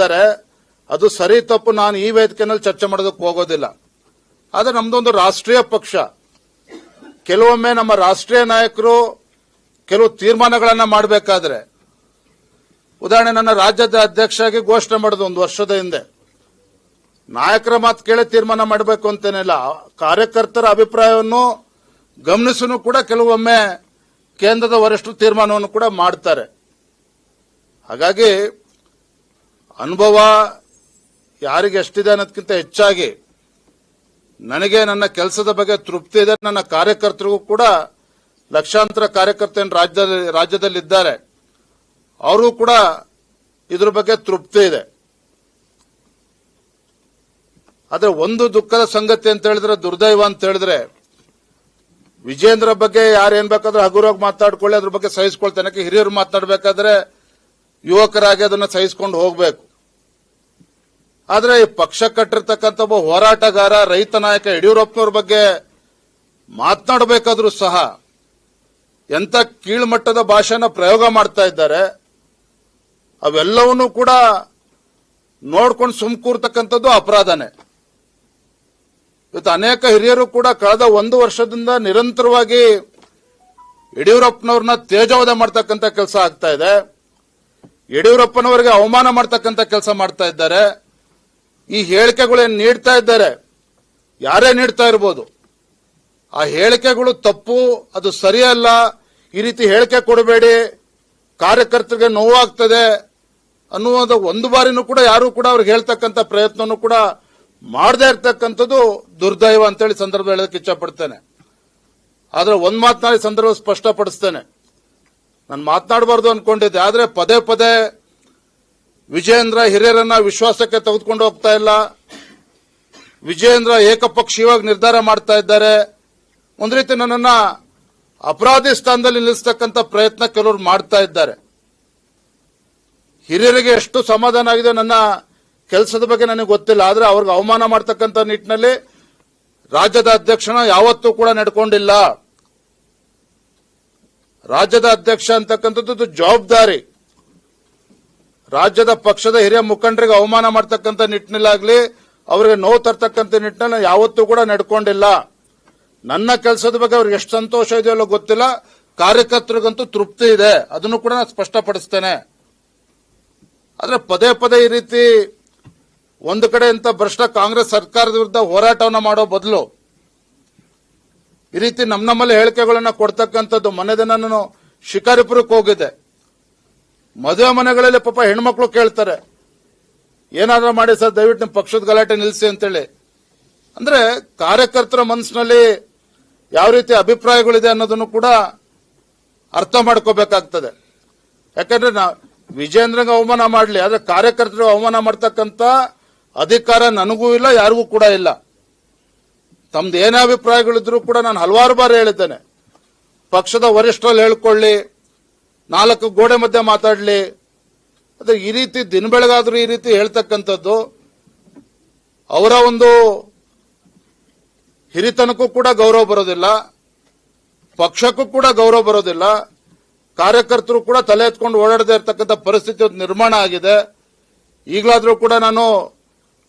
ಇದ್ದಾರೆ ಅದು ಸರಿ ತಪ್ಪು, ನಾನು ಈ ವೇದಿಕೆನಲ್ಲಿ ಚರ್ಚೆ ಮಾಡೋದಕ್ಕೆ ಹೋಗೋದಿಲ್ಲ. ಆದ್ರೆ ನಮ್ದೊಂದು ರಾಷ್ಟ್ರೀಯ ಪಕ್ಷ. ಕೆಲವೊಮ್ಮೆ ನಮ್ಮ ರಾಷ್ಟ್ರೀಯ ನಾಯಕರು ಕೆಲವು ತೀರ್ಮಾನಗಳನ್ನ ಮಾಡಬೇಕಾದ್ರೆ. ಉದಾಹರಣೆ, ನನ್ನ ರಾಜ್ಯದ ಅಧ್ಯಕ್ಷರಾಗಿ ಘೋಷಣೆ ಮಾಡೋದು ಒಂದು ವರ್ಷದ ಹಿಂದೆ. ನಾಯಕರ ಮಾತು ಕೇಳಿ ತೀರ್ಮಾನ ಮಾಡಬೇಕು ಅಂತೇನಿಲ್ಲ. ಕಾರ್ಯಕರ್ತರ ಅಭಿಪ್ರಾಯವನ್ನು ಗಮನಿಸನು ಕೂಡ ಕೆಲವೊಮ್ಮೆ ಕೇಂದ್ರದ ವರಿಷ್ಠರು ತೀರ್ಮಾನವನ್ನು ಕೂಡ ಮಾಡ್ತಾರೆ. ಹಾಗಾಗಿ ಅನುಭವ ಯಾರಿಗೆ ಎಷ್ಟಿದೆ ಅನ್ನೋದಕ್ಕಿಂತ ಹೆಚ್ಚಾಗಿ ನನಗೆ ನನ್ನ ಕೆಲಸದ ಬಗ್ಗೆ ತೃಪ್ತಿ ಇದೆ. ನನ್ನ ಕಾರ್ಯಕರ್ತರಿಗೂ ಕೂಡ ಲಕ್ಷಾಂತರ ಕಾರ್ಯಕರ್ತರು ರಾಜ್ಯದಲ್ಲಿ, ರಾಜ್ಯದಲ್ಲಿದ್ದಾರೆ. ಅವರು ಕೂಡ ಇದ್ರ ಬಗ್ಗೆ ತೃಪ್ತಿ ಇದೆ. ಆದರೆ ಒಂದು ದುಃಖದ ಸಂಗತಿ ಅಂತ ಹೇಳಿದ್ರೆ, ದುರ್ದೈವ ಅಂತ ಹೇಳಿದ್ರೆ, ವಿಜೇಂದ್ರ ಬಗ್ಗೆ ಯಾರು ಏನ್ ಬೇಕಾದ್ರೂ ಹಗುರವಾಗಿ ಮಾತಾಡ್ಕೊಳ್ಳಿ, ಅದ್ರ ಬಗ್ಗೆ ಸಹಿಸ್ಕೊಳ್ತೇನೆ. ಹಿರಿಯರು ಮಾತಾಡ್ಬೇಕಾದ್ರೆ ಯುವಕರಾಗಿ ಅದನ್ನ ಸಹಿಸ್ಕೊಂಡು ಹೋಗ್ಬೇಕು. ಆದ್ರೆ ಈ ಪಕ್ಷ ಕಟ್ಟಿರ್ತಕ್ಕಂಥ ಒಬ್ಬ ಹೋರಾಟಗಾರ, ರೈತ ನಾಯಕ ಯಡಿಯೂರಪ್ಪನವ್ರ ಬಗ್ಗೆ ಮಾತನಾಡಬೇಕಾದ್ರೂ ಸಹ ಎಂಥ ಕೀಳ್ಮಟ್ಟದ ಭಾಷೆನ ಪ್ರಯೋಗ ಮಾಡ್ತಾ ಇದ್ದಾರೆ, ಅವೆಲ್ಲವನ್ನೂ ಕೂಡ ನೋಡ್ಕೊಂಡು ಸುಮ್ಕೂರ್ತಕ್ಕಂಥದ್ದು ಅಪರಾಧನೆ. ಇವತ್ತು ಅನೇಕ ಹಿರಿಯರು ಕೂಡ ಕಳೆದ ಒಂದು ವರ್ಷದಿಂದ ನಿರಂತರವಾಗಿ ಯಡಿಯೂರಪ್ಪನವ್ರನ್ನ ತೇಜೋವಧೆ ಮಾಡ್ತಕ್ಕಂಥ ಕೆಲಸ ಆಗ್ತಾ ಇದೆ. ಯಡಿಯೂರಪ್ಪನವರಿಗೆ ಅವಮಾನ ಮಾಡ್ತಕ್ಕಂಥ ಕೆಲಸ ಮಾಡ್ತಾ ಇದ್ದಾರೆ. ಈ ಹೇಳಿಕೆಗಳೇನು ನೀಡ್ತಾ ಇದ್ದಾರೆ? ಯಾರೇ ನೀಡ್ತಾ ಇರ್ಬೋದು. ಆ ಹೇಳಿಕೆಗಳು ತಪ್ಪು, ಅದು ಸರಿಯಲ್ಲ. ಈ ರೀತಿ ಹೇಳಿಕೆ ಕೊಡಬೇಡಿ. ಕಾರ್ಯಕರ್ತರಿಗೆ ನೋವಾಗ್ತದೆ ಅನ್ನುವುದು ಒಂದು ಬಾರಿನೂ ಕೂಡ ಯಾರು ಕೂಡ ಅವ್ರಿಗೆ ಹೇಳ್ತಕ್ಕಂಥ ಪ್ರಯತ್ನನೂ ಕೂಡ ಮಾಡದೇ ಇರ್ತಕ್ಕಂಥದ್ದು ದುರ್ದೈವ ಅಂತೇಳಿ ಸಂದರ್ಭ ಹೇಳೋದಕ್ಕೆ ಇಚ್ಛಪಡ್ತೇನೆ. ಆದ್ರೆ ಒಂದ್ ಮಾತನಾಡಿ ಸಂದರ್ಭ ಸ್ಪಷ್ಟಪಡಿಸ್ತೇನೆ. ನಾನು ಮಾತನಾಡಬಾರ್ದು ಅನ್ಕೊಂಡಿದ್ದೆ. ಆದ್ರೆ ಪದೇ ಪದೇ ವಿಜಯೇಂದ್ರ ಹಿರಿಯರನ್ನ ವಿಶ್ವಾಸಕ್ಕೆ ತೆಗೆದುಕೊಂಡು ಹೋಗ್ತಾ ಇಲ್ಲ. ವಿಜಯೇಂದ್ರ ಏಕಪಕ್ಷೀಯವಾಗಿ ನಿರ್ಧಾರ ಮಾಡ್ತಾ ಇದ್ದಾರೆ. ಒಂದು ರೀತಿ ನನ್ನನ್ನ ಅಪರಾಧಿ ಸ್ಥಾನದಲ್ಲಿ ನಿಲ್ಲಿಸ್ತಕ್ಕಂಥ ಪ್ರಯತ್ನ ಕೆಲವರು ಮಾಡ್ತಾ ಇದ್ದಾರೆ. ಹಿರಿಯರಿಗೆ ಎಷ್ಟು ಸಮಾಧಾನ ಆಗಿದೆ ನನ್ನ ಕೆಲಸದ ಬಗ್ಗೆ ನನಗೆ ಗೊತ್ತಿಲ್ಲ. ಆದರೆ ಅವ್ರಿಗೆ ಅವಮಾನ ಮಾಡ್ತಕ್ಕಂಥ ನಿಟ್ಟಿನಲ್ಲಿ ರಾಜ್ಯದ ಅಧ್ಯಕ್ಷನ ಯಾವತ್ತೂ ಕೂಡ ನಡ್ಕೊಂಡಿಲ್ಲ. ರಾಜ್ಯದ ಅಧ್ಯಕ್ಷ ಅಂತಕ್ಕಂಥದ್ದು ಜವಾಬ್ದಾರಿ. ರಾಜ್ಯದ ಪಕ್ಷದ ಹಿರಿಯ ಮುಖಂಡರಿಗೆ ಅವಮಾನ ಮಾಡ್ತಕ್ಕಂಥ ನಿಟ್ಟಿನಲ್ಲಾಗ್ಲಿ ಅವರಿಗೆ ನೋವು ತರ್ತಕ್ಕಂಥ ನಿಟ್ಟಿನಲ್ಲಿ ಯಾವತ್ತೂ ಕೂಡ ನಡ್ಕೊಂಡಿಲ್ಲ. ನನ್ನ ಕೆಲಸದ ಬಗ್ಗೆ ಅವ್ರಿಗೆ ಎಷ್ಟು ಸಂತೋಷ ಇದೆಯಲ್ಲ ಗೊತ್ತಿಲ್ಲ. ಕಾರ್ಯಕರ್ತರಿಗಂತೂ ತೃಪ್ತಿ ಇದೆ. ಅದನ್ನು ಕೂಡ ನಾನು ಸ್ಪಷ್ಟಪಡಿಸ್ತೇನೆ. ಆದರೆ ಪದೇ ಪದೇ ಈ ರೀತಿ ಒಂದು ಕಡೆ ಇಂಥ ಭ್ರಷ್ಟ ಕಾಂಗ್ರೆಸ್ ಸರ್ಕಾರದ ವಿರುದ್ಧ ಹೋರಾಟವನ್ನು ಮಾಡೋ ಬದಲು ಈ ರೀತಿ ನಮ್ಮ ನಮ್ಮಲ್ಲಿ ಹೇಳಿಕೆಗಳನ್ನು ಕೊಡ್ತಕ್ಕಂಥದ್ದು ಮನೆ ದಿನ ನಾನು ಶಿಕಾರಿಪುರಕ್ಕೆ ಹೋಗಿದ್ದೆ. ಮದುವೆ ಮನೆಗಳಲ್ಲಿ ಪಾಪ ಹೆಣ್ಮಕ್ಳು ಕೇಳ್ತಾರೆ. ಏನಾದ್ರೂ ಮಾಡಿ ಸರ್, ದಯವಿಟ್ಟು ನಿಮ್ಮ ಪಕ್ಷದ ಗಲಾಟೆ ನಿಲ್ಲಿಸಿ ಅಂತೇಳಿ. ಅಂದ್ರೆ ಕಾರ್ಯಕರ್ತರ ಮನಸ್ಸಿನಲ್ಲಿ ಯಾವ ರೀತಿ ಅಭಿಪ್ರಾಯಗಳಿದೆ ಅನ್ನೋದನ್ನು ಕೂಡ ಅರ್ಥ ಮಾಡ್ಕೋಬೇಕಾಗ್ತದೆ. ಯಾಕಂದ್ರೆ ನಾ ವಿಜೇಂದ್ರಂಗ ಅವಮಾನ ಮಾಡಲಿ, ಆದ್ರೆ ಕಾರ್ಯಕರ್ತರು ಅವಮಾನ ಮಾಡ್ತಕ್ಕಂಥ ಅಧಿಕಾರ ನನಗೂ ಇಲ್ಲ, ಯಾರಿಗೂ ಕೂಡ ಇಲ್ಲ. ತಮ್ದು ಏನೇ ಅಭಿಪ್ರಾಯಗಳಿದ್ರು ಕೂಡ ನಾನು ಹಲವಾರು ಬಾರಿ ಹೇಳಿದ್ದೇನೆ. ಪಕ್ಷದ ವರಿಷ್ಠರಲ್ಲಿ ಹೇಳ್ಕೊಳ್ಳಿ ನಾಲ್ಕು ಗೋಡೆ ಮಧ್ಯೆ ಮಾತಾಡಲಿ. ಅದೇ ಈ ರೀತಿ ದಿನ ಬೆಳಗಾದ್ರೂ ಈ ರೀತಿ ಹೇಳ್ತಕ್ಕಂಥದ್ದು. ಅವರ ಒಂದು ಹಿರಿತನಕ್ಕೂ ಕೂಡ ಗೌರವ ಬರೋದಿಲ್ಲ. ಪಕ್ಷಕ್ಕೂ ಕೂಡ ಗೌರವ ಬರೋದಿಲ್ಲ. ಕಾರ್ಯಕರ್ತರು ಕೂಡ ತಲೆ ಎತ್ಕೊಂಡು ಓಡಾಡದೇ ಇರತಕ್ಕಂಥ ಪರಿಸ್ಥಿತಿ ನಿರ್ಮಾಣ ಆಗಿದೆ. ಈಗಲಾದರೂ ಕೂಡ ನಾನು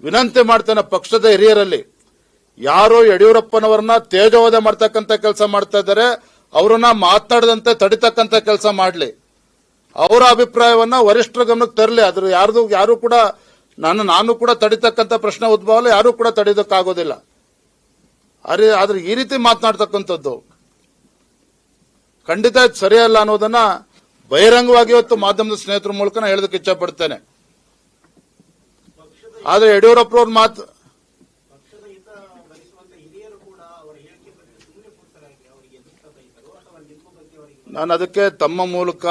ವಿನಂತಿ ಮಾಡ್ತೇನೆ ಪಕ್ಷದ ಹಿರಿಯರಲ್ಲಿ. ಯಾರು ಯಡಿಯೂರಪ್ಪನವರನ್ನ ತೇಜೋವಧೆ ಮಾಡ್ತಕ್ಕಂಥ ಕೆಲಸ ಮಾಡ್ತಾ ಇದ್ದಾರೆ. ಅವರನ್ನ ಮಾತನಾಡದಂತೆ ತಡಿತಕ್ಕಂತ ಕೆಲಸ ಮಾಡಲಿ. ಅವರ ಅಭಿಪ್ರಾಯವನ್ನ ವರಿಷ್ಠರ ಗಮನಕ್ಕೆ ತರಲಿ. ಅದ್ರ ಯಾರ್ದು ಯಾರು ಕೂಡ ನಾನು ನಾನು ಕೂಡ ತಡಿತಕ್ಕಂಥ ಪ್ರಶ್ನೆ ಉದ್ಭವಲ್ಲ, ಯಾರು ಕೂಡ ತಡಿದಕ್ಕಾಗೋದಿಲ್ಲ ಅರೆ ಆದ್ರೆ ಈ ರೀತಿ ಮಾತನಾಡ್ತಕ್ಕಂಥದ್ದು ಖಂಡಿತ ಸರಿಯಲ್ಲ ಅನ್ನೋದನ್ನ ಬಹಿರಂಗವಾಗಿ ಇವತ್ತು ಮಾಧ್ಯಮದ ಸ್ನೇಹಿತರ ಮೂಲಕ ಹೇಳೋದಕ್ಕೆ ಇಚ್ಛಪಡ್ತೇನೆ ಆದ್ರೆ ಯಡಿಯೂರಪ್ಪನವ್ರ ಮಾತು ಪಕ್ಷದ ಹಿತ ಬಯಸುವಂತ ಹಿರಿಯರು ಕೂಡ ಅವರ ಹೇಳಿಕೆ ಬಗ್ಗೆ ಸುಮ್ಮನೆ ಕೂಡ್ತಾರಾಗಿ ಅವರಿಗೆ ದುಃಖ ಬಯಸರು ಅಥವಾ ನಿಮ್ಮ ಬಗ್ಗೆ ಅವರಿಗೆ ನಾನು ಅದಕ್ಕೆ ತಮ್ಮ ಮೂಲಕ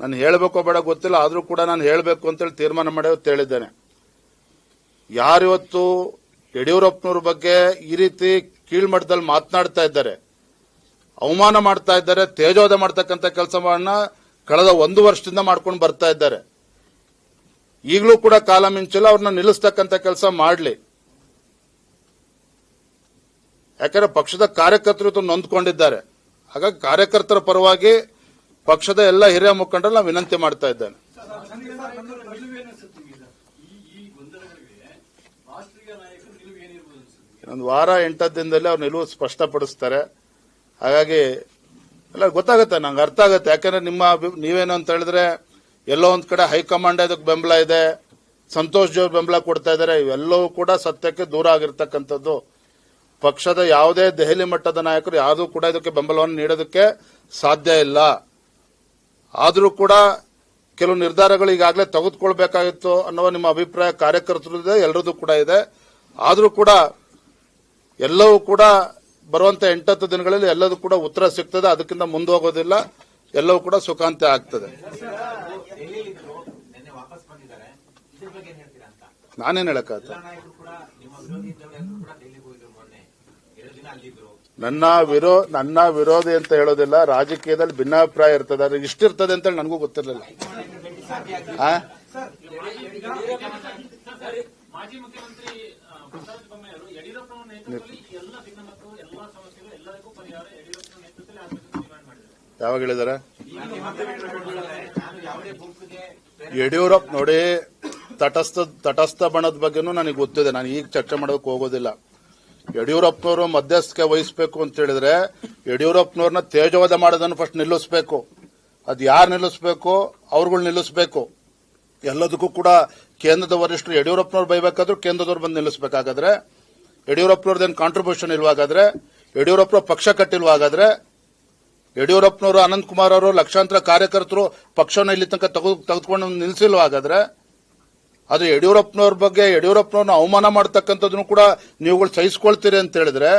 ನಾನು ಹೇಳಬೇಕೋ ಬೇಡ, ಗೊತ್ತಿಲ್ಲ, ಆದರೂ ಕೂಡ ನಾನು ಹೇಳಬೇಕು ಅಂತೇಳಿ ತೀರ್ಮಾನ ಮಾಡಿ ಹೇಳಿದ್ದೇನೆ. ಯಾರಿವತ್ತು ಯಡಿಯೂರಪ್ಪನವ್ರ ಬಗ್ಗೆ ಈ ರೀತಿ ಕೀಳ್ಮಟ್ಟದಲ್ಲಿ ಮಾತನಾಡ್ತಾ ಇದ್ದಾರೆ, ಅವಮಾನ ಮಾಡ್ತಾ ಇದ್ದಾರೆ ತೇಜೋದ ಮಾಡ್ತಕ್ಕಂಥ ಕೆಲಸವನ್ನ ಕಳೆದ ಒಂದು ವರ್ಷದಿಂದ ಮಾಡ್ಕೊಂಡು ಬರ್ತಾ ಇದ್ದಾರೆ. ಈಗಲೂ ಕೂಡ ಕಾಲ ಮಿಂಚಿಲ್ಲ ಅವ್ರನ್ನ ನಿಲ್ಲಿಸ್ತಕ್ಕಂಥ ಕೆಲಸ ಮಾಡಲಿ. ಯಾಕಂದ್ರೆ ಪಕ್ಷದ ಕಾರ್ಯಕರ್ತರು ನೊಂದ್ಕೊಂಡಿದ್ದಾರೆ. ಹಾಗಾಗಿ ಕಾರ್ಯಕರ್ತರ ಪರವಾಗಿ ಪಕ್ಷದ ಎಲ್ಲ ಹಿರಿಯ ಮುಖಂಡರು ನಾವು ವಿನಂತಿ ಮಾಡ್ತಾ ಇದ್ದೇನೆ. ಒಂದು ವಾರ ಎಂಟತ್ತು ದಿನದಲ್ಲಿ ಅವ್ರ ನಿಲುವು ಸ್ಪಷ್ಟಪಡಿಸ್ತಾರೆ. ಹಾಗಾಗಿ ಎಲ್ಲ ಗೊತ್ತಾಗುತ್ತೆ, ನಂಗೆ ಅರ್ಥ ಆಗುತ್ತೆ. ಯಾಕಂದ್ರೆ ನಿಮ್ಮ ನೀವೇನು ಅಂತ ಹೇಳಿದ್ರೆ ಎಲ್ಲೋ ಒಂದು ಕಡೆ ಹೈಕಮಾಂಡ್ ಅದಕ್ಕೆ ಬೆಂಬಲ ಇದೆ, ಸಂತೋಷ್ ಜೋರ್ ಬೆಂಬಲ ಕೊಡ್ತಾ ಇದ್ದಾರೆ, ಇವೆಲ್ಲವೂ ಕೂಡ ಸತ್ಯಕ್ಕೆ ದೂರ ಆಗಿರ್ತಕ್ಕಂಥದ್ದು. ಪಕ್ಷದ ಯಾವುದೇ ದೆಹಲಿ ಮಟ್ಟದ ನಾಯಕರು ಯಾವುದೂ ಕೂಡ ಇದಕ್ಕೆ ಬೆಂಬಲವನ್ನು ನೀಡೋದಕ್ಕೆ ಸಾಧ್ಯ ಇಲ್ಲ. ಆದರೂ ಕೂಡ ಕೆಲವು ನಿರ್ಧಾರಗಳು ಈಗಾಗಲೇ ತೆಗೆದುಕೊಳ್ಬೇಕಾಗಿತ್ತು ಅನ್ನೋ ನಿಮ್ಮ ಅಭಿಪ್ರಾಯ ಕಾರ್ಯಕರ್ತರು ಇದೆ ಎಲ್ಲರದ್ದು ಕೂಡ ಇದೆ. ಆದರೂ ಕೂಡ ಎಲ್ಲವೂ ಕೂಡ ಬರುವಂತ ಎಂಟತ್ತು ದಿನಗಳಲ್ಲಿ ಎಲ್ಲದೂ ಕೂಡ ಉತ್ತರ ಸಿಗ್ತದೆ, ಅದಕ್ಕಿಂತ ಮುಂದೋಗೋದಿಲ್ಲ ಎಲ್ಲವೂ ಕೂಡ ಸುಖಾಂತ್ಯ ಆಗ್ತದೆ. ನಾನೇನು ವಾಪಸ್ ನನ್ನ ವಿರೋ, ನನ್ನ ವಿರೋಧಿ ಅಂತ ಹೇಳೋದಿಲ್ಲ, ರಾಜಕೀಯದಲ್ಲಿ ಭಿನ್ನಾಭಿಪ್ರಾಯ ಇರ್ತದೆ ಅದ್ರ ಇಷ್ಟಿರ್ತದೆ ಅಂತ ನನಗೂ ಗೊತ್ತಿರಲಿಲ್ಲ. ಯಾವಾಗ ಹೇಳಿದಾರ? ಯಡಿಯೂರಪ್ಪ ನೋಡಿ, ತಟಸ್ಥ ತಟಸ್ಥ ಬಣದ ಬಗ್ಗೆನೂ ನನಗೆ ಗೊತ್ತಿದೆ, ನಾನು ಈಗ ಚರ್ಚೆ ಮಾಡೋಕೆ ಹೋಗೋದಿಲ್ಲ. ಯಡಿಯೂರಪ್ಪನವರು ಮಧ್ಯಸ್ಥಿಕೆ ವಹಿಸಬೇಕು ಅಂತ ಹೇಳಿದ್ರೆ ಯಡಿಯೂರಪ್ಪನವ್ರನ್ನ ತೇಜೋವಧ ಮಾಡೋದನ್ನು ಫಸ್ಟ್ ನಿಲ್ಲಿಸಬೇಕು. ಅದು ಯಾರು ನಿಲ್ಲಿಸಬೇಕು? ಅವ್ರುಗಳು ನಿಲ್ಲಿಸಬೇಕು. ಎಲ್ಲದಕ್ಕೂ ಕೂಡ ಕೇಂದ್ರದ ವರಿಷ್ಠರು ಯಡಿಯೂರಪ್ಪನವ್ರು ಬೈಬೇಕಾದ್ರೂ ಕೇಂದ್ರದವ್ರು ಬಂದು ನಿಲ್ಲಿಸಬೇಕಾಗಾದ್ರೆ ಯಡಿಯೂರಪ್ಪನವ್ರದ್ದೇನು ಕಾಂಟ್ರಿಬ್ಯೂಷನ್ ಇಲ್ವಾಗಾದ್ರೆ, ಯಡಿಯೂರಪ್ಪನವ್ರ ಪಕ್ಷ ಕಟ್ಟಿಲ್ವಾಗಾದ್ರೆ, ಯಡಿಯೂರಪ್ಪನವರು ಅನಂತ್ ಕುಮಾರ್ ಅವರು ಲಕ್ಷಾಂತರ ಕಾರ್ಯಕರ್ತರು ಪಕ್ಷವನ್ನು ಇಲ್ಲಿ ತನಕ ತೆಗೆದು ತೆಗೆದುಕೊಂಡು ನಿಲ್ಲಿಸಿಲ್ವ ಹಾಗಾದ್ರೆ ಅದು ಯಡಿಯೂರಪ್ಪನವ್ರ ಬಗ್ಗೆ, ಯಡಿಯೂರಪ್ಪನವ್ರನ್ನ ಅವಮಾನ ಮಾಡ್ತಕ್ಕಂಥದ್ದನ್ನು ಕೂಡ ನೀವುಗಳು ಸಹಿಸ್ಕೊಳ್ತೀರಿ ಅಂತ ಹೇಳಿದ್ರೆ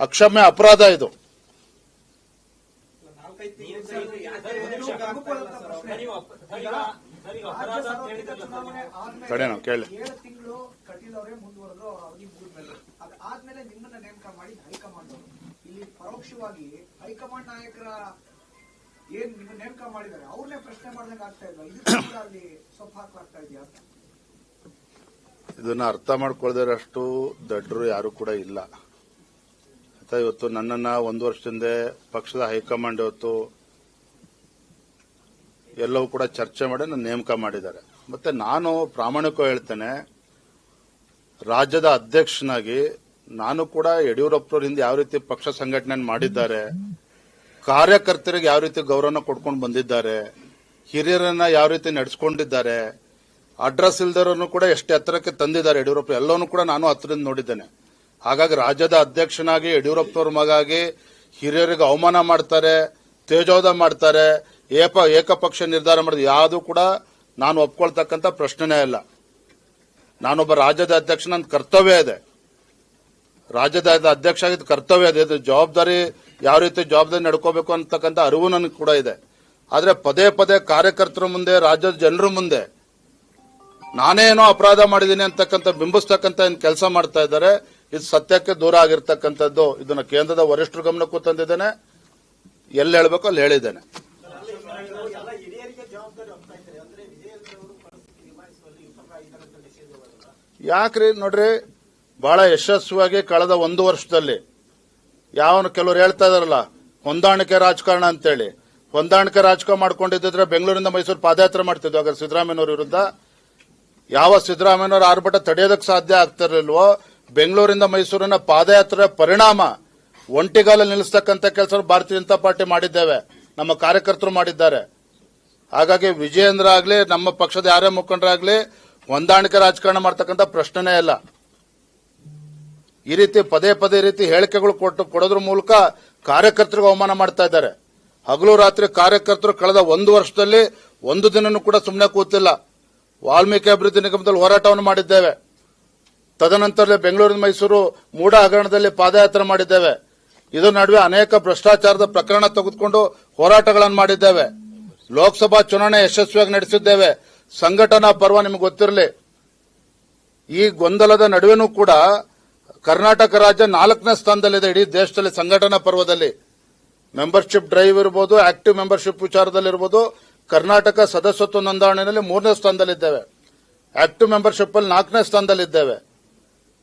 ಅಕ್ಷಮ್ಯ ಅಪರಾಧ ಇದು. ನಾವು ಕೇಳಿ. ಪರೋಕ್ಷವಾಗಿ ಹೈಕಮಾಂಡ್ ನಾಯಕರ ಏನ್ ನೇಮಕ ಮಾಡಿದ್ದಾರೆ? ಅವ್ರನ್ನೇ ಪ್ರಶ್ನೆ ಮಾಡ್ದಂಗೆ ಆಗ್ತಾ ಇಲ್ಲ ಇದು ಅಲ್ಲಿ ಸೊಪ್ಪು ಇದೆಯಾ ಇದನ್ನ ಅರ್ಥ ಮಾಡ್ಕೊಳ್ದಿರಷ್ಟು ದಡ್ಡರು ಯಾರು ಕೂಡ ಇಲ್ಲ. ಆಯ್ತಾ ಇವತ್ತು ನನ್ನನ್ನ ಒಂದು ವರ್ಷದಿಂದ ಪಕ್ಷದ ಹೈಕಮಾಂಡ್ ಇವತ್ತು ಎಲ್ಲವೂ ಕೂಡ ಚರ್ಚೆ ಮಾಡಿ ನನ್ನ ನೇಮಕ ಮಾಡಿದ್ದಾರೆ. ಮತ್ತೆ ನಾನು ಪ್ರಾಮಾಣಿಕ ಹೇಳ್ತೇನೆ, ರಾಜ್ಯದ ಅಧ್ಯಕ್ಷನಾಗಿ ನಾನು ಕೂಡ ಯಡಿಯೂರಪ್ಪನವ್ರ ಹಿಂದೆ ಯಾವ ರೀತಿ ಪಕ್ಷ ಸಂಘಟನೆ ಮಾಡಿದ್ದಾರೆ, ಕಾರ್ಯಕರ್ತರಿಗೆ ಯಾವ ರೀತಿ ಗೌರವನ ಕೊಡ್ಕೊಂಡು ಬಂದಿದ್ದಾರೆ, ಹಿರಿಯರನ್ನ ಯಾವ ರೀತಿ ನಡೆಸ್ಕೊಂಡಿದ್ದಾರೆ ಅಡ್ರೆಸ್ ಇಲ್ದಿರೋನು ಕೂಡ ಎಷ್ಟು ಎತ್ತರಕ್ಕೆ ತಂದಿದ್ದಾರೆ ಯಡಿಯೂರಪ್ಪ, ಎಲ್ಲವನ್ನೂ ಕೂಡ ನಾನು ಹತ್ತಿರದಿಂದ ನೋಡಿದ್ದೇನೆ. ಹಾಗಾಗಿ ರಾಜ್ಯದ ಅಧ್ಯಕ್ಷನಾಗಿ ಯಡಿಯೂರಪ್ಪನವ್ರ ಮಗಾಗಿ ಹಿರಿಯರಿಗೆ ಅವಮಾನ ಮಾಡ್ತಾರೆ ತೇಜೋದ ಮಾಡ್ತಾರೆ, ಏಪ, ಏಕಪಕ್ಷ ನಿರ್ಧಾರ ಮಾಡಿದ ಯಾವುದು ಕೂಡ ನಾನು ಒಪ್ಕೊಳ್ತಕ್ಕಂಥ ಪ್ರಶ್ನೆನೇ ಇಲ್ಲ. ನಾನೊಬ್ಬ ರಾಜ್ಯದ ಅಧ್ಯಕ್ಷ, ನನ್ನ ಕರ್ತವ್ಯ ಇದೆ. ರಾಜ್ಯದ ಅಧ್ಯಕ್ಷ ಆಗಿದ್ದ ಕರ್ತವ್ಯ ಇದೆ. ಇದು ಜವಾಬ್ದಾರಿ ಯಾವ ರೀತಿ ಜವಾಬ್ದಾರಿ ನಡ್ಕೋಬೇಕು ಅಂತಕ್ಕಂಥ ಅರಿವು ನನಗೆ ಕೂಡ ಇದೆ. ಆದರೆ ಪದೇ ಪದೇ ಕಾರ್ಯಕರ್ತರ ಮುಂದೆ, ರಾಜ್ಯದ ಜನರ ಮುಂದೆ ನಾನೇನೋ ಅಪರಾಧ ಮಾಡಿದ್ದೀನಿ ಅಂತಕ್ಕಂಥ, ಬಿಂಬಿಸ್ತಕ್ಕಂಥ ಕೆಲಸ ಮಾಡ್ತಾ ಇದ್ದಾರೆ, ಇದು ಸತ್ಯಕ್ಕೆ ದೂರ ಆಗಿರ್ತಕ್ಕಂಥದ್ದು, ಇದನ್ನ ಕೇಂದ್ರದ ವರಿಷ್ಠರ ಗಮನಕ್ಕೂ ತಂದಿದ್ದೇನೆ. ಎಲ್ಲಿ ಹೇಳಬೇಕು ಅಲ್ಲಿ ಹೇಳಿದ್ದೇನೆ. ಯಾಕ್ರಿ, ನೋಡ್ರಿ, ಬಹಳ ಯಶಸ್ವಿಯಾಗಿ ಕಳೆದ ಒಂದು ವರ್ಷದಲ್ಲಿ, ಯಾವನು ಕೆಲವರು ಹೇಳ್ತಾ ಇದಾರಲ್ಲ ಹೊಂದಾಣಿಕೆ ರಾಜಕಾರಣ ಅಂತೇಳಿ. ಹೊಂದಾಣಿಕೆ ರಾಜಕಾರಣ ಮಾಡ್ಕೊಂಡಿದ್ದರೆ ಬೆಂಗಳೂರಿಂದ ಮೈಸೂರು ಪಾದಯಾತ್ರೆ ಮಾಡ್ತಿದ್ವಿ, ಹಾಗಾದ್ರೆ ಸಿದ್ದರಾಮಯ್ಯನವ್ರ ವಿರುದ್ಧ. ಯಾವ ಸಿದ್ದರಾಮಯ್ಯನವರ ಆರ್ಭಟ ತಡೆಯೋದಕ್ಕೆ ಸಾಧ್ಯ ಆಗ್ತಿರಲಿಲ್ವೋ, ಬೆಂಗಳೂರಿಂದ ಮೈಸೂರಿನ ಪಾದಯಾತ್ರೆ ಪರಿಣಾಮ ಒಂಟಿಗಾಲ ನಿಲ್ಲಿಸ್ತಕ್ಕಂಥ ಕೆಲಸ ಭಾರತೀಯ ಜನತಾ ಪಾರ್ಟಿ ಮಾಡಿದ್ದೇವೆ. ನಮ್ಮ ಕಾರ್ಯಕರ್ತರು ಮಾಡಿದ್ದಾರೆ. ಹಾಗಾಗಿ ವಿಜಯೇಂದ್ರ ಆಗಲಿ, ನಮ್ಮ ಪಕ್ಷದ ಯಾರೇ ಮುಖಂಡರಾಗಲಿ, ಹೊಂದಾಣಿಕೆ ರಾಜಕಾರಣ ಮಾಡ್ತಕ್ಕಂಥ ಪ್ರಶ್ನೆನೇ ಇಲ್ಲ. ಈ ರೀತಿ ಪದೇ ಪದೇ ರೀತಿ ಹೇಳಿಕೆಗಳು ಕೊಟ್ಟು ಕೊಡೋದ್ರ ಮೂಲಕ ಕಾರ್ಯಕರ್ತರಿಗೆ ಅವಮಾನ ಮಾಡ್ತಾ ಇದ್ದಾರೆ. ಹಗಲು ರಾತ್ರಿ ಕಾರ್ಯಕರ್ತರು ಕಳೆದ ಒಂದು ವರ್ಷದಲ್ಲಿ ಒಂದು ದಿನನೂ ಕೂಡ ಸುಮ್ಮನೆ ಕೂತಿಲ್ಲ. ವಾಲ್ಮೀಕಿ ಅಭಿವೃದ್ಧಿ ನಿಗಮದಲ್ಲಿ ಹೋರಾಟವನ್ನು ಮಾಡಿದ್ದೇವೆ. ತದನಂತರ ಬೆಂಗಳೂರಿನ ಮೈಸೂರು ಮೂಡ ಹಗರಣದಲ್ಲಿ ಪಾದಯಾತ್ರೆ ಮಾಡಿದ್ದೇವೆ. ಇದರ ನಡುವೆ ಅನೇಕ ಭ್ರಷ್ಟಾಚಾರದ ಪ್ರಕರಣ ತೆಗೆದುಕೊಂಡು ಹೋರಾಟಗಳನ್ನು ಮಾಡಿದ್ದೇವೆ. ಲೋಕಸಭಾ ಚುನಾವಣೆ ಯಶಸ್ವಿಯಾಗಿ ನಡೆಸಿದ್ದೇವೆ. ಸಂಘಟನಾ ಪರ್ವ ನಿಮಗೆ ಗೊತ್ತಿರಲಿ. ಈ ಗೊಂದಲದ ನಡುವೆನೂ ಕೂಡ ಕರ್ನಾಟಕ ರಾಜ್ಯ ನಾಲ್ಕನೇ ಸ್ಥಾನದಲ್ಲಿದೆ ಇಡೀ ದೇಶದಲ್ಲಿ ಸಂಘಟನಾ ಪರ್ವದಲ್ಲಿ. ಮೆಂಬರ್ಶಿಪ್ ಡ್ರೈವ್ ಇರ್ಬೋದು ಆಕ್ಟಿವ್ ಮೆಂಬರ್ಶಿಪ್ ವಿಚಾರದಲ್ಲಿರ್ಬೋದು ಕರ್ನಾಟಕ ಸದಸ್ಯತ್ವ ನೋಂದಣಿಯಲ್ಲಿ ಮೂರನೇ ಸ್ಥಾನದಲ್ಲಿದ್ದೇವೆ. ಆಕ್ಟಿವ್ ಮೆಂಬರ್ಶಿಪ್ ಅಲ್ಲಿ ನಾಲ್ಕನೇ ಸ್ಥಾನದಲ್ಲಿದ್ದೇವೆ.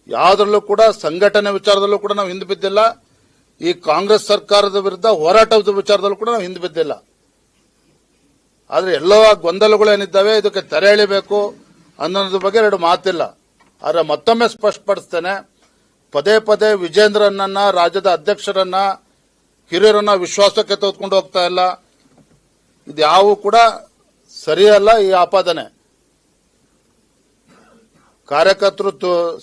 ಯಾವುದರಲ್ಲೂ ಕೂಡ ಸಂಘಟನೆ ವಿಚಾರದಲ್ಲೂ ಕೂಡ ನಾವು ಹಿಂದೆ ಬಿದ್ದಿಲ್ಲ. ಈ ಕಾಂಗ್ರೆಸ್ ಸರ್ಕಾರದ ವಿರುದ್ಧ ಹೋರಾಟದ ವಿಚಾರದಲ್ಲೂ ಕೂಡ ನಾವು ಹಿಂದೆ ಬಿದ್ದಿಲ್ಲ. ಆದರೆ ಎಲ್ಲೋ ಗೊಂದಲಗಳು ಗೊಂದಲಗಳೇನಿದ್ದಾವೆ ಇದಕ್ಕೆ ತೆರೆ ಎಳಿಬೇಕು ಅನ್ನೋದ್ರ ಬಗ್ಗೆ ಎರಡು ಮಾತಿಲ್ಲ. ಆದರೆ ಮತ್ತೊಮ್ಮೆ ಸ್ಪಷ್ಟಪಡಿಸ್ತೇನೆ, ಪದೇ ಪದೇ ವಿಜೇಂದ್ರನನ್ನ, ರಾಜ್ಯದ ಅಧ್ಯಕ್ಷರನ್ನ, ಹಿರಿಯರನ್ನ ವಿಶ್ವಾಸಕ್ಕೆ ತೆಗೆದುಕೊಂಡು ಹೋಗ್ತಾ ಇಲ್ಲ. ಇದ್ಯಾವು ಕೂಡ ಸರಿಯಲ್ಲ ಈ ಆಪಾದನೆ. ಕಾರ್ಯಕರ್ತರು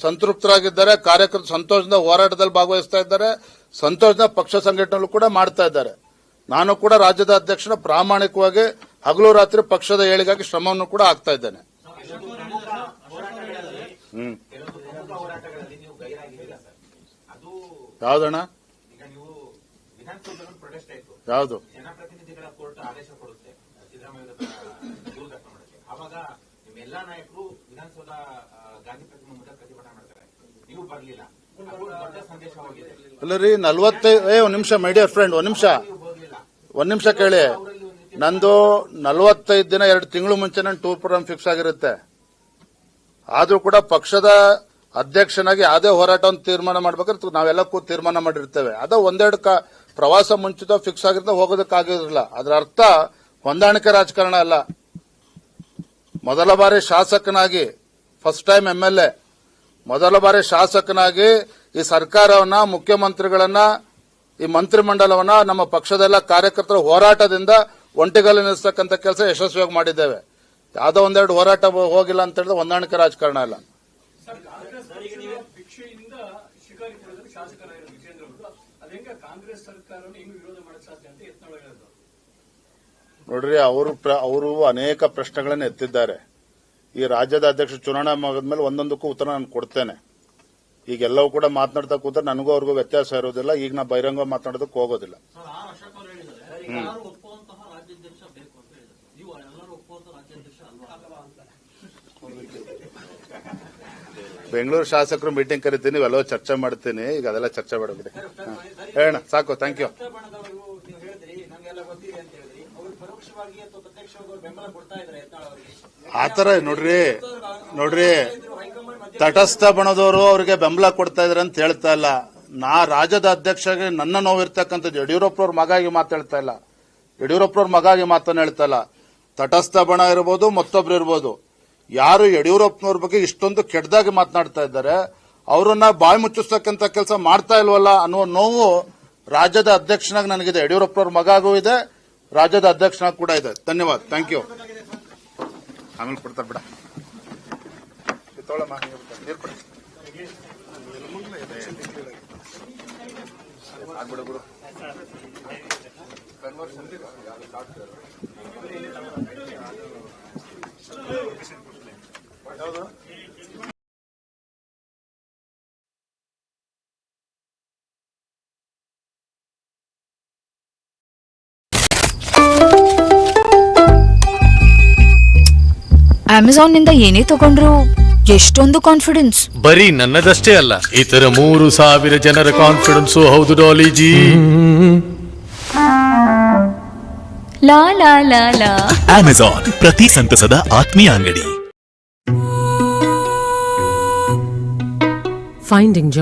ಸಂತೃಪ್ತರಾಗಿದ್ದಾರೆ, ಕಾರ್ಯಕರ್ತರು ಸಂತೋಷದಿಂದ ಹೋರಾಟದಲ್ಲಿ ಭಾಗವಹಿಸ್ತಾ ಇದ್ದಾರೆ ಸಂತೋಷದ ಪಕ್ಷ ಸಂಘಟನೆಗಳು ಕೂಡ ಮಾಡ್ತಾ ಇದ್ದಾರೆ. ನಾನು ಕೂಡ ರಾಜ್ಯದ ಅಧ್ಯಕ್ಷನ ಪ್ರಾಮಾಣಿಕವಾಗಿ ಹಗಲು ರಾತ್ರಿ ಪಕ್ಷದ ಏಳಿಗಾಗಿ ಶ್ರಮವನ್ನು ಕೂಡ ಆಗ್ತಾ ಇದ್ದೇನೆ. ಹ್ಮ್. ಯಾವ್ದಣ್ಣ ಈಗ ನೀವು ವಿಧಾನಸೌಧದಲ್ಲಿ ಪ್ರೊಟೆಸ್ಟ್ ಆಯ್ತು ಯಾವ್ದು? ಜನಪ್ರತಿನಿಧಿಗಳ ಕೋರ್ಟ್ ಆದೇಶ ಕೊಡುತ್ತೆ. ಸಿದ್ದರಾಮಯ್ಯ ಅವಾಗ ನಿಮ್ಮೆಲ್ಲಾ ನಾಯಕರು ವಿಧಾನಸೌಧ ಗಾಂಧಿ ಪ್ರತಿಮೆ ಮುಂದೆ ಪ್ರತಿಭಟನೆ ಮಾಡ್ತಾರೆ. ನೀವು ಬರಲಿಲ್ಲ. ಅದು ಅಲ್ಲ ರೀ ನಲ್ವತ್ತೈದು ಏ ಒಂದ್ ನಿಮಿಷ ಮೈ ಡಿಯರ್ ಫ್ರೆಂಡ್ ಒಂದ್ ನಿಮಿಷ. ಒಂದ್ ನಿಮಿಷ ಕೇಳಿ. ನಂದು ನಲವತ್ತೈದು ದಿನ ಎರಡು ತಿಂಗಳು ಮುಂಚೆ ನನ್ನ ಟೂರ್ ಪ್ರೋಗ್ರಾಮ್ ಫಿಕ್ಸ್ ಆಗಿರುತ್ತೆ. ಆದ್ರೂ ಕೂಡ ಪಕ್ಷದ ಅಧ್ಯಕ್ಷನಾಗಿ ಯಾವುದೇ ಹೋರಾಟವನ್ನು ತೀರ್ಮಾನ ಮಾಡ್ಬೇಕಾದ್ರೆ ನಾವೆಲ್ಲ ಕೂತ್ ತೀರ್ಮಾನ ಮಾಡಿರ್ತೇವೆ. ಅದ ಒಂದೆರಡು ಕ- ಪ್ರವಾಸ ಮುಂಚಿತ ಫಿಕ್ಸ್ ಆಗಿರ್ತಾ ಹೋಗೋದಕ್ಕಾಗಿರಲಿಲ್ಲ ಅದರ ಅರ್ಥ ಹೊಂದಾಣಿಕೆ ರಾಜಕಾರಣ ಅಲ್ಲ. ಮೊದಲ ಬಾರಿ ಶಾಸಕನಾಗಿ first time M L A ಮೊದಲ ಬಾರಿ ಶಾಸಕನಾಗಿ ಈ ಸರ್ಕಾರವನ್ನ, ಮುಖ್ಯಮಂತ್ರಿಗಳನ್ನ, ಈ ಮಂತ್ರಿಮಂಡಲವನ್ನ ನಮ್ಮ ಪಕ್ಷದೆಲ್ಲ ಕಾರ್ಯಕರ್ತರ ಹೋರಾಟದಿಂದ ಒಂಟಿಗಲ್ಲಿ ನಿಲ್ಲಿಸ್ತಕ್ಕಂಥ ಕೆಲಸ ಯಶಸ್ವಿಯಾಗಿ ಮಾಡಿದ್ದೇವೆ. ಯಾವುದೋ ಒಂದೆರಡು ಹೋರಾಟ ಹೋಗಿಲ್ಲ ಅಂತ ಹೇಳಿದ್ರೆ ಹೊಂದಾಣಿಕೆ ರಾಜಕಾರಣ ಅಲ್ಲ. ಅದೇಂಗ ಕಾಂಗ್ರೆಸ್ ಸರ್ಕಾರವನ್ನು ಹೆಂಗ್ ವಿರೋಧ ಮಾಡಕ್ ಸಾಧ್ಯ ಅಂತ ಯತ್ನಾಳ್ ನೋಡ್ರಿ ಅವರು ಅವರು ಅನೇಕ ಪ್ರಶ್ನೆಗಳನ್ನು ಎತ್ತಿದ್ದಾರೆ. ಈ ರಾಜ್ಯದ ಅಧ್ಯಕ್ಷ ಚುನಾವಣೆ ಮೇಲೆ ಒಂದೊಂದಕ್ಕೂ ಉತ್ತರ ನಾನು ಕೊಡ್ತೇನೆ. ಈಗೆಲ್ಲವೂ ಕೂಡ ಮಾತನಾಡ್ತಾ ಕೂತ್ರೆ ನನಗೂ ಅವ್ರಿಗೂ ವ್ಯತ್ಯಾಸ ಇರೋದಿಲ್ಲ. ಈಗ ನಾ ಬಹಿರಂಗ ಮಾತನಾಡೋದಕ್ಕೆ ಹೋಗೋದಿಲ್ಲ. ಸರ್ ಬೆಂಗಳೂರು ಶಾಸಕರು ಮೀಟಿಂಗ್ ಕರಿತೀನಿ ಇವೆಲ್ಲವೂ ಚರ್ಚೆ ಮಾಡ್ತೀನಿ ಈಗ ಅದೆಲ್ಲ ಚರ್ಚೆ ಮಾಡಬೇಡಿ ಹೇಳ ಸಾಕು ಥ್ಯಾಂಕ್ ಯು ಆತರ ನೋಡ್ರಿ ನೋಡ್ರಿ ತಟಸ್ಥ ಬಣದವರು ಅವರಿಗೆ ಬೆಂಬಲ ಕೊಡ್ತಾ ಇದಾರೆ ಅಂತ ಹೇಳ್ತಾ ಇಲ್ಲ. ನಾ ರಾಜ್ಯದ ಅಧ್ಯಕ್ಷಗೆ ನನ್ನ ನೋವಿರ್ತಕ್ಕಂಥದ್ದು ಯಡಿಯೂರಪ್ಪನವ್ರ ಮಗಾಗಿ ಮಾತಾಡ್ತಾ ಇಲ್ಲ. ಯಡಿಯೂರಪ್ಪನವ್ರ ಮಗಾಗಿ ಮಾತನ್ನ ಹೇಳ್ತಾ ಇಲ್ಲ. ತಟಸ್ಥ ಬಣ ಇರ್ಬೋದು ಮತ್ತೊಬ್ರು ಇರ್ಬೋದು. ಯಾರು ಯಡಿಯೂರಪ್ಪನವ್ರ ಬಗ್ಗೆ ಇಷ್ಟೊಂದು ಕೆಟ್ಟದಾಗಿ ಮಾತನಾಡ್ತಾ ಇದ್ದಾರೆ, ಅವರನ್ನ ಬಾಯಿ ಮುಚ್ಚಿಸ್ತಕ್ಕಂಥ ಕೆಲಸ ಮಾಡ್ತಾ ಇಲ್ವಲ್ಲ ಅನ್ನುವ ನೋವು ರಾಜ್ಯದ ಅಧ್ಯಕ್ಷನಾಗಿ ನನಗಿದೆ. ಯಡಿಯೂರಪ್ಪನವ್ರ ಮಗಾಗೂ ಇದೆ, ರಾಜ್ಯದ ಅಧ್ಯಕ್ಷನಾಗಿ ಕೂಡ ಇದೆ. ಧನ್ಯವಾದ. ಥ್ಯಾಂಕ್ ಯು ಆಮೇಲೆ ಕೊಡ್ತಾ ಬಿಡ. ಬಿಡು. ಅಮೆಝಾನ್ನಿಂದ ಏನೇ ತಗೊಂಡ್ರು ಎಷ್ಟೊಂದು ಕಾನ್ಫಿಡೆನ್ಸ್ ಬರೀ ನನ್ನದಷ್ಟೇ ಅಲ್ಲ ಇತರ ಮೂರು ಸಾವಿರ ಜನರ ಕಾನ್ಫಿಡೆನ್ಸ್ ಹೌದು ಡಾಲಿಜಿ ಲಾ ಲಾ ಲಾ ಲಾ ಅಮೆಜಾನ್ ಪ್ರತಿ ಸಂತಸದ ಆತ್ಮೀಯ ಅಂಗಡಿ. Finding joy.